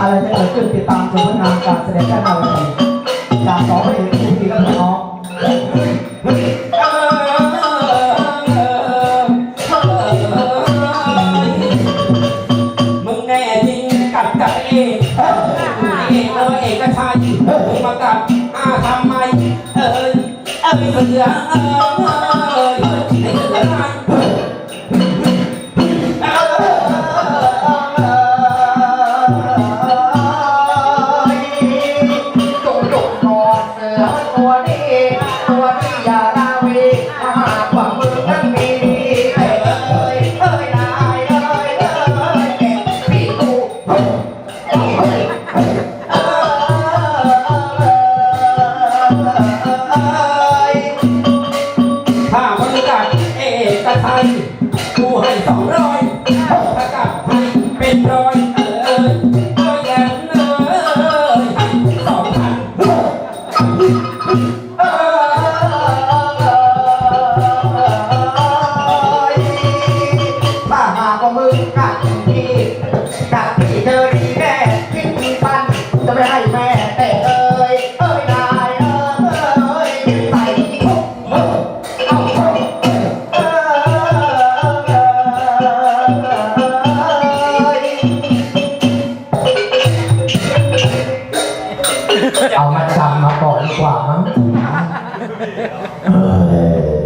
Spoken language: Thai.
อะไรจะเกิดขึ้นติดตามชมผลงานการแสดงแค่เราเลยจากสอง เอ้ยมากัดอาทำไม เอ้ยเอ้ยเสือเอ้ย ไทยกูให้สองร้อยถ้ากลับไทยเป็นร้อยเออก็ยังเออสองพันเออป้ามาก็มึงกัดพี่กัดพี่เธอดีแน่ที่มีปันจะไม่ให้แม่ เอามาจำมาก่อนดีกว่ามั้งเออ